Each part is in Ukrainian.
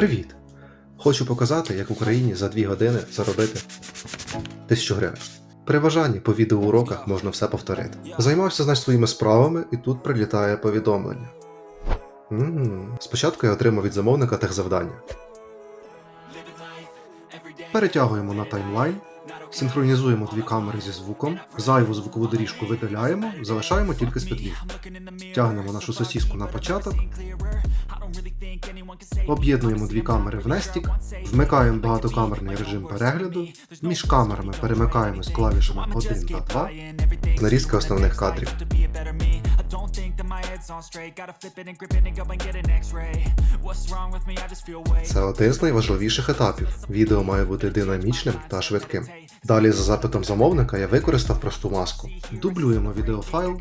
Привіт! Хочу показати, як Україні за 2 години заробити 1000 гривень. При бажанні по відеоуроках можна все повторити. Займався значить своїми справами, і тут прилітає повідомлення. м Спочатку я отримав від замовника техзавдання. Перетягуємо на таймлайн, синхронізуємо дві камери зі звуком, зайву звукову доріжку видаляємо, залишаємо тільки спетлів. Тягнемо нашу сосіску на початок, об'єднуємо дві камери в нестік, вмикаємо багатокамерний режим перегляду, між камерами перемикаємось клавішами 1 та 2, нарізка основних кадрів. Це один з найважливіших етапів. Відео має бути динамічним та швидким. Далі, за запитом замовника, я використав просту маску. Дублюємо відеофайл.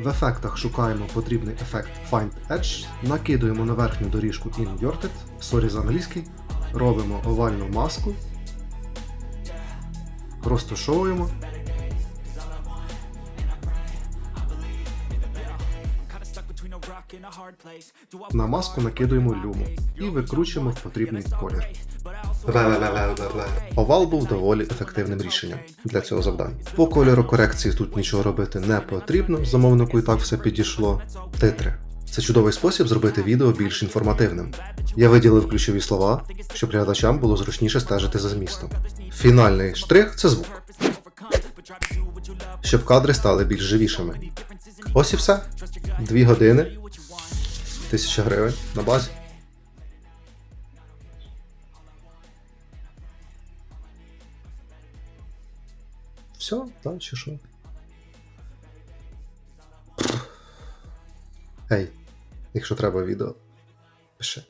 В ефектах шукаємо потрібний ефект Find Edge, накидуємо на верхню доріжку Inverted, сорі за англійський, робимо овальну маску, розташовуємо. На маску накидуємо люму і викручуємо в потрібний колір. Овал був доволі ефективним рішенням для цього завдання. По кольору корекції тут нічого робити не потрібно, замовнику і так все підійшло. Титри. Це чудовий спосіб зробити відео більш інформативним. Я виділив ключові слова, щоб глядачам було зручніше стежити за змістом. Фінальний штрих це звук. Щоб кадри стали більш живішими. Ось і все. Дві години. Тисяча гривень на базі. Все, чи що? Ей, якщо треба відео, пиши.